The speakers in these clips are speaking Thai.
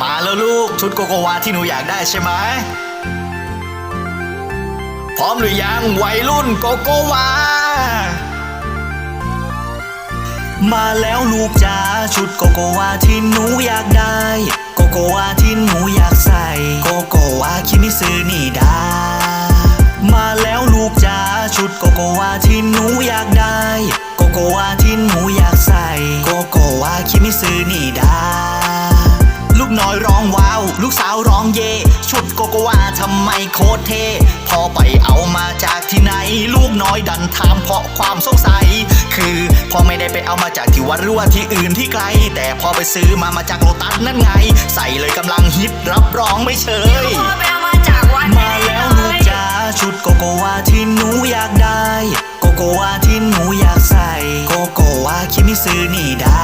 มาแล้วลูกชุดโกโกวาที่หนูอยากได้ใช่ไหมพร้อมหรือยังวัยรุ่นโกโกวา มาแล้วลูกจ๋าชุดโกโกวาที่หนูอยากได้ โกโกวาที่หนู เย่ชุดโกโกวาทำไมโคตรเท่พอไปเอามาจากที่ไหน ลูกน้อยดันถามเพราะความสงสัย คือพอไม่ได้ไปเอามาจากที่วัดหรือว่าที่อื่นที่ไกล แต่พอไปซื้อมามาจากโลตัสนั่นไง ใส่เลยกำลังฮิตรับรองไม่เชยพ่อไปเอามาจากวัดมาแล้วลูกจ๋าชุดโกโกวาที่หนูอยากได้ โกโกวาที่หนูอยากใส่ โกโกวาคิมิซึนี่ดา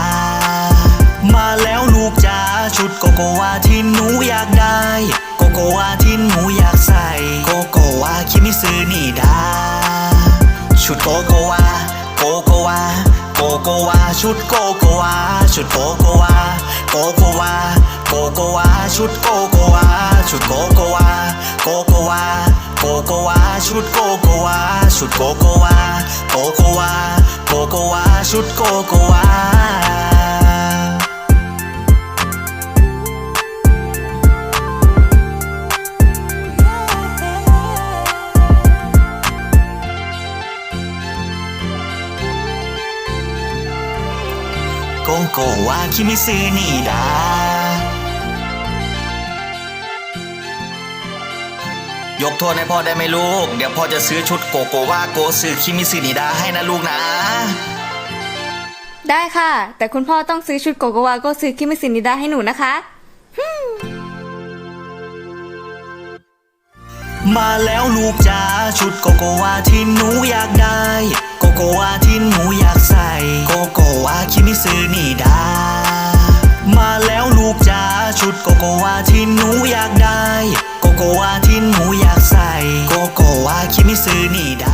มาแล้วลูกจ๋าชุดโกโกวาที่ หนูอยากได้ โกโกวาที่หนูอยากใส่ โกโกวาคิมิซึนี่ดาชุดโกโกวาโกโกวาโกโกวาชุดโกโกวาชุดโกโกวาโกโกวาโกโกวาชุดโกโกวาชุดโกโกวาโกโกวาโกโกวาชุดโกโกวาชุดโกโกวาโกโกวาโกโกวาชุดโกโกวา โกโกวาคิมิซึนี่ดายกโทษให้พ่อได้ไหมลูก เดี๋ยวพ่อจะซื้อชุดโกโกวาโกซึคิมิซึนิดาให้นะลูกนะ ได้ค่ะ แต่คุณพ่อต้องซื้อชุดโกโกวาโก็ซื้อคิมิสินิดาให้หนูนะคะมาแล้วลูกจ๋าชุดโกโกวาที่หนูอยากได้ โกโกวาที่หนูอยาก ใส่โกโกวาคิมิซึนี่ดา มาแล้วลูกจ๋าชุดโกโกวาที่หนูอยากได้ โกโกวาที่หนูอยากใส่โกโกวาคิมิซึนี่ดา